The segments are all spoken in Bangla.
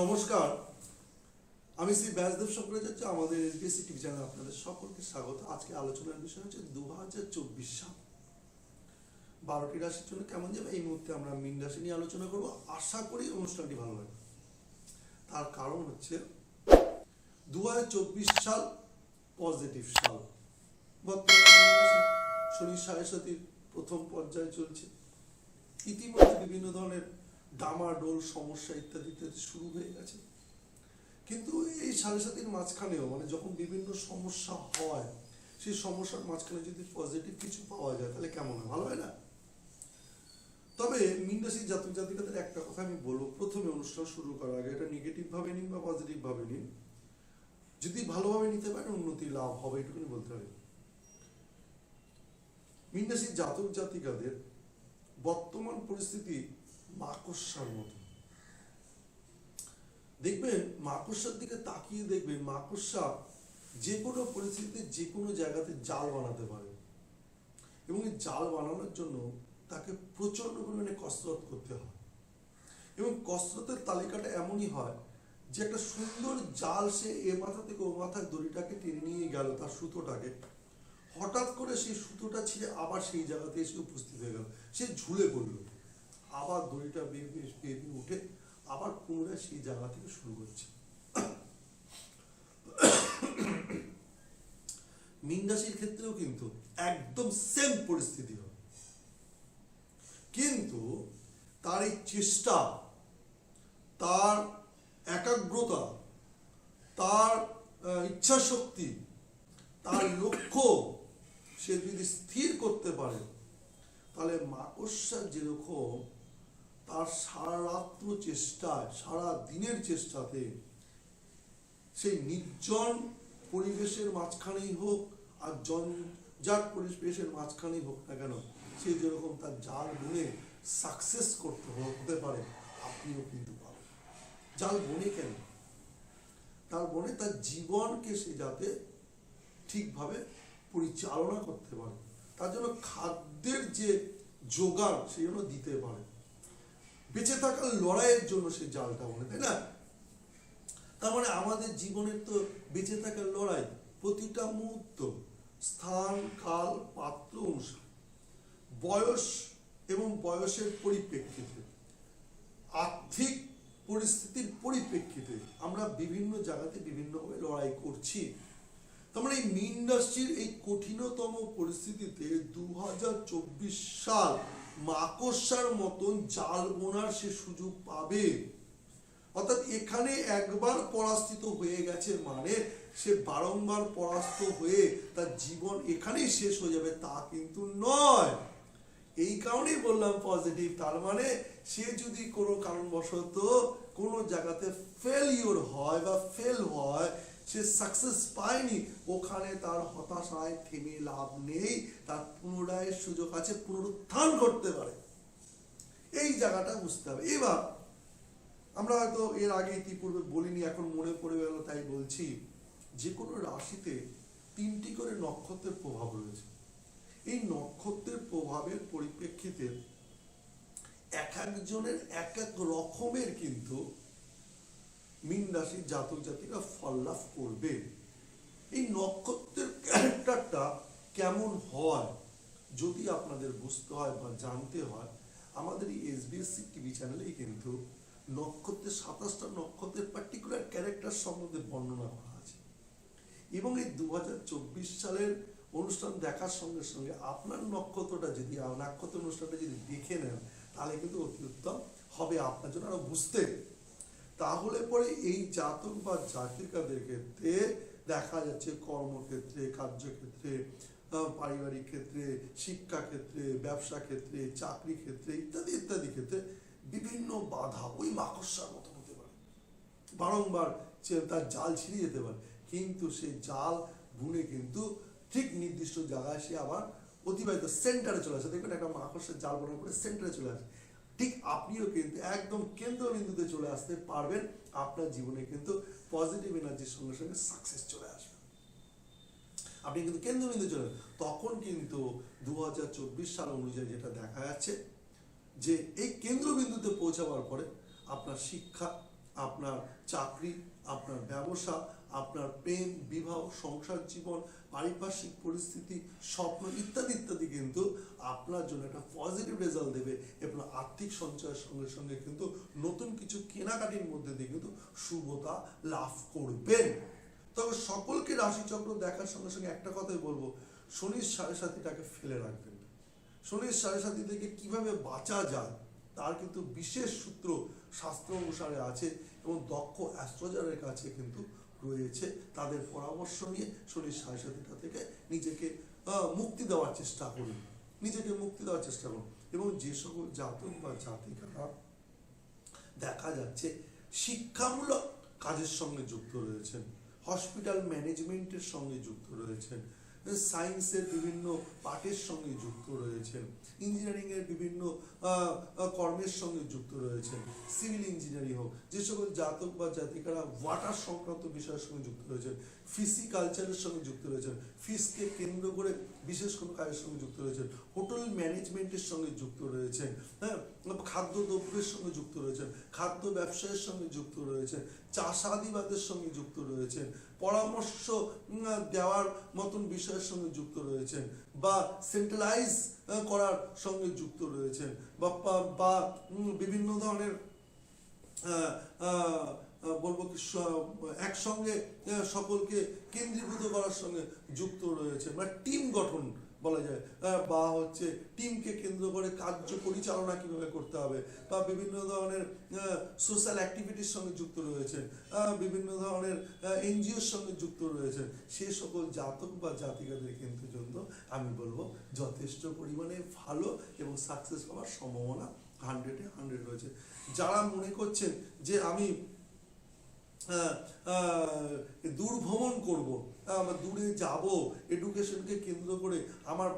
নমস্কার। আমি শ্রী ব্যাসদেব শঙ্করাচার্য, আমাদের এসবিএসসি টিভি চ্যানেলে আপনাদের সকলকে স্বাগত। আজকে আলোচনার বিষয় হচ্ছে দু হাজার চব্বিশ সাল। বারোটি রাশির জন্য কেমন যাবে এই মুহূর্তে আমরা মিন রাশি নিয়ে আলোচনা করব। আশা করি অনুষ্ঠানটি ভালো লাগবে। তার কারণ হচ্ছে দু হাজার চব্বিশ সাল পজিটিভ সাল। বর্তমানে মীন শনি সাড়ে সাতির প্রথম পর্যায়ে চলছে। ইতিমধ্যে বিভিন্ন ধরনের ডামাডোল সমস্যা ইত্যাদি ইত্যাদি শুরু হয়ে গেছে। কিন্তু এই সাড়ে সাতির মাঝখানেও মানে যখন বিভিন্ন সমস্যা হয়, সেই সমস্যার মাঝখানে যদি পজিটিভ কিছু পাওয়া যায়, তাহলে কেমন হয়? ভালো হয় না? তবে মিনরাশির জাতক জাতিকাদের একটা কথা আমি বলব, প্রথমে অনুষ্ঠান শুরু করার আগে এটা নেগেটিভ ভাবে নিন বা পজিটিভ ভাবে নিন। যদি ভালোভাবে নিতে পারেন, উন্নতি, লাভ হবে, এটুকুনি বলতে পারি মিনরাশির জাতক জাতিকাদের বর্তমান পরিস্থিতি মাকড়সার মতো। দেখবেন মাকড়সার দিকে তাকিয়ে দেখবেন মাকড়সা যে কোনো পরিস্থিতিতে যে কোনো জায়গাতে জাল বানাতে পারে। এবং এই জাল বানানোর জন্য তাকে প্রচণ্ড পরিমাণে কসরত করতে হয়। এবং কসরতের তালিকাটা এমনই হয় যে একটা সুন্দর জাল সে এ মাথা থেকে ও মাথায় দড়িটাকে টেনে নিয়ে গেল তার সুতোটাকে। হঠাৎ করে সেই সুতোটা ছিঁড়ে আবার সেই জায়গাতে এসে উপস্থিত হয়ে গেল। সে ঝুলে পড়ল। আবার দড়িটা বের বের বের বের উঠে আবার পুনরায় সেই জায়গা থেকে শুরু করছে। মীন রাশির ক্ষেত্রেও কিন্তু একদম সেম পরিস্থিতি হয় কিন্তু তার এই চেষ্টা, তার একাগ্রতা, তার ইচ্ছা শক্তি তার লক্ষ্য সে যদি স্থির করতে পারে তাহলে মাকড়সা যেরকম তার সারা রাত্র চেষ্টায় সারা দিনের চেষ্টাতে সেই নির্জন পরিবেশের মাঝখানেই হোক আর জঞ্জাট পরিবেশের মাঝখানেই হোক না কেন, সে যেরকম তার জাল বুনে সাকসেস করতে হতে পারে, আপনিও কিন্তু পাবেন। জাল বনে কেন? তার বনে তার জীবনকে সে যাতে ঠিকভাবে পরিচালনা করতে পারে, তার জন্য খাদ্যের যে যোগান সে যেন দিতে পারে। বেঁচে থাকার লড়াইয়ের জন্য সে জালটা বনে, তাই না? তার মানে আমাদের জীবনের তো বেঁচে থাকার লড়াই প্রতিটা মুহূর্ত, স্থান, কাল, পাত্র, অনুসারে। বয়স এবং বয়সের পরিপ্রেক্ষিতে, আর্থিক পরিস্থিতির পরিপ্রেক্ষিতে আমরা বিভিন্ন জায়গাতে বিভিন্নভাবে লড়াই করছি। তার মানে এই মীন এই কঠিনতম পরিস্থিতিতে দুহাজার চব্বিশ সাল মাকড়সার মতন জাল বোনার সে সুযোগ পাবে। অর্থাৎ এখানে একবার পরাস্তিত হয়ে গেছে মানে সে বারংবার পরাস্ত হয়ে তার জীবন এখানেই শেষ হয়ে যাবে তা কিন্তু নয়। এই কারণেই বললাম পজিটিভ তার মানে সে যদি কোনো কারণবশত কোনো জায়গাতে ফেলিওর হয় বা ফেল হয় সে সাকসেস পায়নি, ওখানে তার হতাশায় থেমে লাভ নেই। তার পুনরায় সুযোগ আছে, পুনরুত্থান করতে পারে। এই জায়গাটা বুঝতে হবে। এবার, আমরা হয়তো এর আগে ইতিপূর্বে বলিনি, এখন মনে পড়ে গেল, তাই বলছি, যে কোনো রাশিতে তিনটি করে নক্ষত্রের প্রভাব রয়েছে। এই নক্ষত্রের প্রভাবের পরিপ্রেক্ষিতে এক একজনের এক এক রকমের কিন্তু মীন রাশির জাতক জাতিকা ফল লাভ করবে। এই নক্ষত্রের ক্যারেক্টারটা কেমন হয়, যদি আপনাদের বুঝতে হয় বা জানতে হয়, আমাদের এই এসবিএসসি টিভি চ্যানেলেই কিন্তু নক্ষত্রের সাতাশটা নক্ষত্রের পার্টিকুলার ক্যারেক্টার সম্বন্ধে বর্ণনা করা আছে। এবং এই দু হাজার চব্বিশ সালের অনুষ্ঠান দেখার সঙ্গে সঙ্গে আপনার নক্ষত্রটা যদি নক্ষত্র অনুষ্ঠানটা যদি দেখে নেন, তাহলে কিন্তু অতি উত্তম হবে। আপনার জন্য আরও বুঝতে তাহলে পরে এই জাতক বা জাতিকাদের ক্ষেত্রে দেখা যাচ্ছে কর্মক্ষেত্রে, কার্যক্ষেত্রে পারিবারিক ক্ষেত্রে শিক্ষা ক্ষেত্রে ব্যবসা ক্ষেত্রে চাকরি ক্ষেত্রে ইত্যাদি ইত্যাদি ক্ষেত্রে বিভিন্ন বাধা ওই মাকড়সার মতো হতে পারে। বারংবার সে তার জাল ছিঁড়ে যেতে পারে। কিন্তু সেই জাল বুনে কিন্তু ঠিক নির্দিষ্ট জায়গায় সে আবার অতিবাহিত সেন্টারে চলে আসে। দেখবেন একটা মাকড়সার জাল বোনার পরে সেন্টারে চলে আসে। ঠিক আপনিও কিন্তু একদম কেন্দ্রবিন্দুতে চলে আসতে পারবেন। আপনার জীবনে কিন্তু পজিটিভ এনার্জির সঙ্গে সঙ্গে সাকসেস চলে আসবে। আপনি কিন্তু কেন্দ্রবিন্দু চলে তখন কিন্তু দু হাজার চব্বিশ সাল অনুযায়ী যেটা দেখা যাচ্ছে, যে এই কেন্দ্রবিন্দুতে পৌঁছাবার পরে আপনার শিক্ষা, আপনার চাকরি, আপনার ব্যবসা আপনার প্রেম, বিবাহ, সংসার জীবন, পারিপার্শ্বিক পরিস্থিতি, স্বপ্ন ইত্যাদি ইত্যাদি কিন্তু আপনার জন্য একটা পজিটিভ রেজাল্ট দেবে এবং আর্থিক সঞ্চয়ের সঙ্গে সঙ্গে কিন্তু নতুন কিছু কেনাকাটির মধ্যে দিয়ে কিন্তু শুভতা লাভ করবেন। তবে সকলকে রাশিচক্র দেখার সঙ্গে সঙ্গে একটা কথাই বলব, শনির সাড়ে সাথীটাকে ফেলে রাখবেন। শনির সাড়ে সাথী থেকে কীভাবে বাঁচা যায়, তার কিন্তু বিশেষ সূত্র শাস্ত্র অনুসারে আছে এবং দক্ষ অ্যাস্ট্রোলজারের কাছে কিন্তু রয়েছে, তাদের পরামর্শ নিয়ে শনির সাড়ে সাথীটা থেকে নিজেকে মুক্তি দেওয়ার চেষ্টা করুন। নিজেকে মুক্তি দেওয়ার চেষ্টা করুন। এবং যে সকল জাতক বা জাতিকারা দেখা যাচ্ছে শিক্ষামূলক কাজের সঙ্গে যুক্ত রয়েছেন, হসপিটাল ম্যানেজমেন্টের সঙ্গে যুক্ত রয়েছেন সায়েন্সের বিভিন্ন পাঠের সঙ্গে যুক্ত রয়েছেন। ইঞ্জিনিয়ারিং এর বিভিন্ন কর্মের সঙ্গে যুক্ত রয়েছেন। সিভিল ইঞ্জিনিয়ারিং হোক, যে সকল জাতক বা জাতিকারা ওয়াটার সংক্রান্ত বিষয়ের সঙ্গে যুক্ত রয়েছেন ফিসি কালচারের সঙ্গে যুক্ত রয়েছেন ফিসকে কেন্দ্র করে বিশেষ কোনো কাজের সঙ্গে যুক্ত রয়েছেন হোটেল ম্যানেজমেন্টের সঙ্গে যুক্ত রয়েছেন হ্যাঁ খাদ্য দ্রব্যের সঙ্গে যুক্ত রয়েছেন, খাদ্য ব্যবসায়ের সঙ্গে যুক্ত রয়েছেন, চাষাদিবাদের সঙ্গে যুক্ত রয়েছেন, পরামর্শ দেওয়ার মতন বিষয়ের সঙ্গে যুক্ত রয়েছেন বা সেন্ট্রালাইজ করার সঙ্গে যুক্ত রয়েছেন বা, বা- বিভিন্ন ধরনের বলব কি একসঙ্গে সকলকে কেন্দ্রীভূত করার সঙ্গে যুক্ত রয়েছে মানে টিম গঠন বলা যায় বা হচ্ছে টিমকে কেন্দ্র করে কার্য পরিচালনা কীভাবে করতে হবে, বা বিভিন্ন ধরনের সোশ্যাল অ্যাক্টিভিটির সঙ্গে যুক্ত রয়েছেন বিভিন্ন ধরনের এনজিওর সঙ্গে যুক্ত রয়েছেন, সে সকল জাতক বা জাতিকাদের কিন্তু জন্য আমি বলব যথেষ্ট পরিমাণে ভালো এবং সাকসেস হওয়ার সম্ভাবনা হান্ড্রেডে হান্ড্রেড রয়েছে। যারা মনে করছেন যে আমি আহ, আহ, দূর ভ্রমণ করব। আমরা দূরে যাব এডুকেশনকে কেন্দ্র করে আমার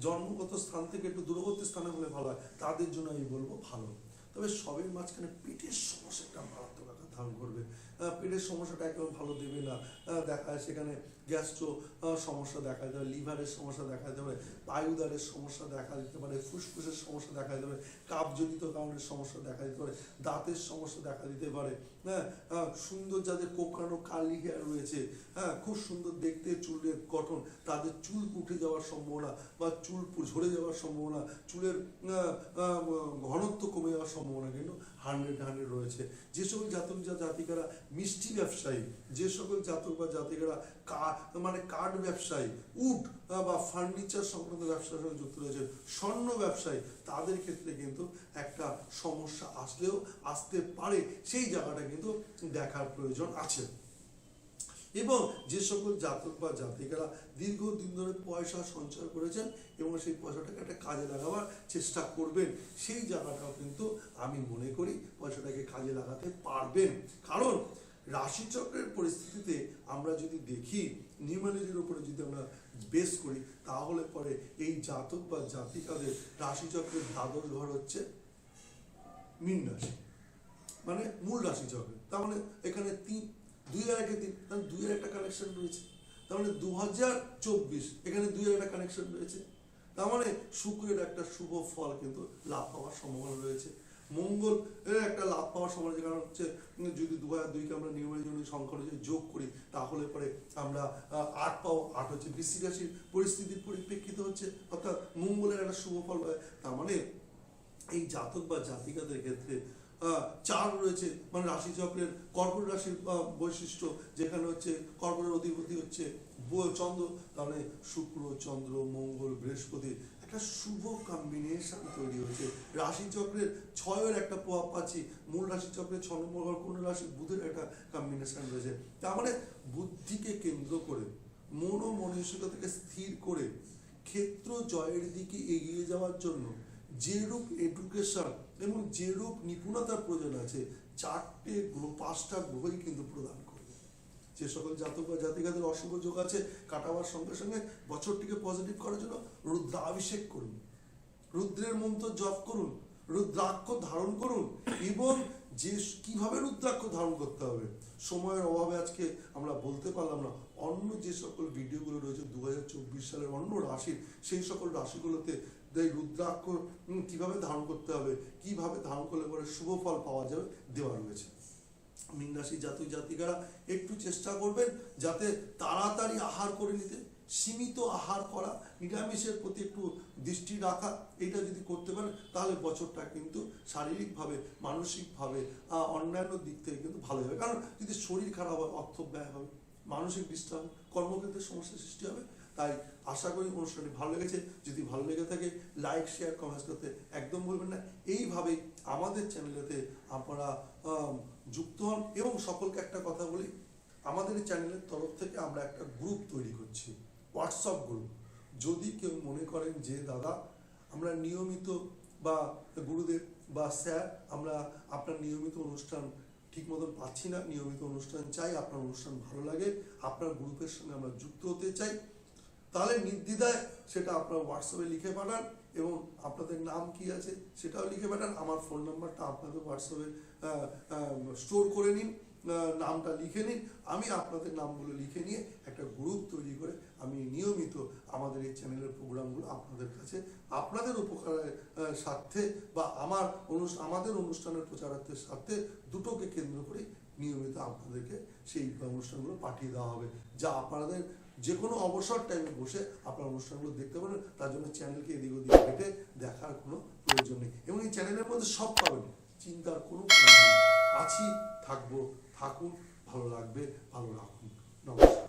জন্মগত স্থান থেকে একটু দূরবর্তী স্থানে হলে ভালো হয় তাদের জন্য আমি বলব ভালো। তবে সবের মাঝখানে পেটের সমস্যাটা মারাত্মক আকার ধারণ করবে। পেটের সমস্যাটা একেবারে ভালো দেবে না। দেখা সেখানে গ্যাস্ট্রো সমস্যা দেখা পারে লিভারের সমস্যা দেখা দিতে পারে বায়ুদারের সমস্যা দেখা দিতে পারে, ফুসফুসের সমস্যা দেখা দিতে পারে, কাপজনিত কারণের সমস্যা দেখা দিতে পারে, দাঁতের সমস্যা দেখা দিতে পারে হ্যাঁ সুন্দর যাদের কোকড়ানো কালি হেয়ার রয়েছে হ্যাঁ খুব সুন্দর দেখতে চুলের গঠন, তাদের চুল উঠে যাওয়ার সম্ভাবনা বা চুল ঝরে যাওয়ার সম্ভাবনা, চুলের ঘনত্ব কমে যাওয়ার সম্ভাবনা কিন্তু হান্ড্রেড হান্ড্রেড রয়েছে। যেসব জাতক জাতিকারা মিষ্টি ব্যবসায়ী, যে সকল জাতক বা জাতিকারা মানে কাঠ ব্যবসায়ী উড বা ফার্নিচার সংক্রান্ত ব্যবসার সঙ্গে যুক্ত রয়েছে স্বর্ণ ব্যবসায়ী, তাদের ক্ষেত্রে কিন্তু একটা সমস্যা আসলেও আসতে পারে। সেই জায়গাটা কিন্তু দেখার প্রয়োজন আছে। এবং যে সকল জাতক বা জাতিকারা দীর্ঘদিন ধরে পয়সা সঞ্চয় করেছেন এবং সেই পয়সাটাকে একটা কাজে লাগাবার চেষ্টা করবেন, সেই জায়গাটাও কিন্তু আমি মনে করি পয়সাটাকে কাজে লাগাতে পারবেন। কারণ রাশিচক্রের পরিস্থিতিতে আমরা যদি দেখি নিউমালজির উপরে যদি আমরা বেস করি, তাহলে পরে এই জাতক বা জাতিকাদের রাশিচক্রের দ্বাদশ ঘর হচ্ছে মীন রাশি মানে মূল রাশি চক্রে তার মানে এখানে তিন দুই একে তিন, তাহলে দুইয়ের একটা কানেকশন রয়েছে। তার মানে দু হাজার চব্বিশ, এখানে দুইয়ের একটা কানেকশন রয়েছে। তার মানে শুক্রের একটা শুভ ফল কিন্তু লাভ পাওয়ার সম্ভাবনা রয়েছে। মঙ্গল একটা লাভ পাওয়ার সম্ভাবনা কারণ হচ্ছে যদি দু হাজার দুইকে আমরা নিয়মের জন্য সংখ্যা অনুযায়ী যোগ করি, তাহলে পরে আমরা আট পাও আট হচ্ছে বৃষ্টি রাশির পরিস্থিতির পরিপ্রেক্ষিতে হচ্ছে, অর্থাৎ মঙ্গলের একটা শুভ ফল তার মানে এই জাতক বা জাতিকাদের ক্ষেত্রে চার রয়েছে মানে রাশি চক্রের কর্কট রাশির বৈশিষ্ট্য, যেখানে হচ্ছে কর্কটের অধিপতি হচ্ছে চন্দ্র, তাহলে শুক্র, চন্দ্র, মঙ্গল, বৃহস্পতি, একটা শুভ কম্বিনেশন তৈরি হয়েছে। রাশি চক্রের ছয়ের একটা প্রভাব পাচ্ছি, মূল রাশি চক্রের ছ নম্বর কোন রাশি বুধের একটা কম্বিনেশন রয়েছে। তার মানে বুদ্ধিকে কেন্দ্র করে, মনো মনসিকতাকে স্থির করে, ক্ষেত্র জয়ের দিকে এগিয়ে যাওয়ার জন্য যেরূপ এডুকেশন এবং যেরূপ নিপুণতার প্রয়োজন আছে, চারটে গ্রহ পাঁচটা গ্রহই কিন্তু প্রদান করবে যে সকল জাতক বা জাতিকাদের অশুভ যোগ আছে, কাটাবার সঙ্গে সঙ্গে বছরটিকে পজিটিভ করার জন্য রুদ্রাভিষেক করুন। রুদ্রের মন্ত্র জপ করুন, রুদ্রাক্ষ ধারণ করুন, এবং যে, কীভাবে রুদ্রাক্ষ ধারণ করতে হবে, সময়ের অভাবে আজকে আমরা বলতে পারলাম না। অন্য যে সকল ভিডিওগুলো রয়েছে দু হাজার চব্বিশ সালের অন্য রাশির, সেই সকল রাশিগুলোতে এই রুদ্রাক্ষ কীভাবে ধারণ করতে হবে, কীভাবে ধারণ করলে পরে শুভ ফল পাওয়া যাবে, দেওয়া রয়েছে। মীন রাশি জাতক জাতিকারা, একটু চেষ্টা করবেন যাতে তাড়াতাড়ি আহার করে নিতে, সীমিত আহার করা, নিরামিষের প্রতি একটু দৃষ্টি রাখা, এটা যদি করতে পারেন, তাহলে বছরটা কিন্তু শারীরিকভাবে, মানসিকভাবে অন্যান্য দিক থেকে কিন্তু ভালো হবে কারণ যদি শরীর খারাপ হয় অর্থ ব্যয় হবে। মানসিক ডিস্টার্ব কর্মক্ষেত্রে সমস্যার সৃষ্টি হবে। তাই আশা করি অনুষ্ঠানটি ভালো লেগেছে। যদি ভালো লেগে থাকে লাইক শেয়ার কমেন্টস করতে একদম বলবেন না। এইভাবেই আমাদের চ্যানেলেতে আপনারা যুক্ত হন এবং সকলকে একটা কথা বলি। আমাদের চ্যানেলের তরফ থেকে আমরা একটা গ্রুপ তৈরি করছি হোয়াটসঅ্যাপ গ্রুপ যদি কেউ মনে করেন যে, দাদা, আমরা নিয়মিত বা গুরুদেব বা স্যার আমরা আপনার নিয়মিত অনুষ্ঠান ঠিক মতন পাচ্ছি না। নিয়মিত অনুষ্ঠান চাই, আপনার অনুষ্ঠান ভালো লাগে, আপনার গ্রুপের সঙ্গে আমরা যুক্ত হতে চাই। তাহলে নির্দ্বিধায় সেটা আপনার হোয়াটসঅ্যাপে লিখে পাঠান এবং আপনাদের নাম কি আছে সেটাও লিখে পাঠান। আমার ফোন নাম্বারটা আপনাদের হোয়াটসঅ্যাপে স্টোর করে নিন। নামটা লিখে নিন। আমি আপনাদের নামগুলো লিখে নিয়ে একটা গ্রুপ তৈরি করে আমি নিয়মিত আমাদের এই চ্যানেলের প্রোগ্রামগুলো আপনাদের কাছে, আপনাদের উপকারের স্বার্থে বা আমার আমাদের অনুষ্ঠানের প্রচারার্থের স্বার্থে দুটোকে কেন্দ্র করে নিয়মিত আপনাদেরকে সেই অনুষ্ঠানগুলো পাঠিয়ে দেওয়া হবে। যা আপনাদের যে কোনো অবসর টাইমে বসে আপনার অনুষ্ঠানগুলো দেখতে পারেন, তার জন্য চ্যানেলকে এদিক ওদিক দেখার কোনো প্রয়োজন নেই। এবং এই চ্যানেলের মধ্যে সব পাবেন। চিন্তার কোনো নেই। আছি থাকব থাকুন ভালো লাগবে ভালো রাখুন। নমস্কার।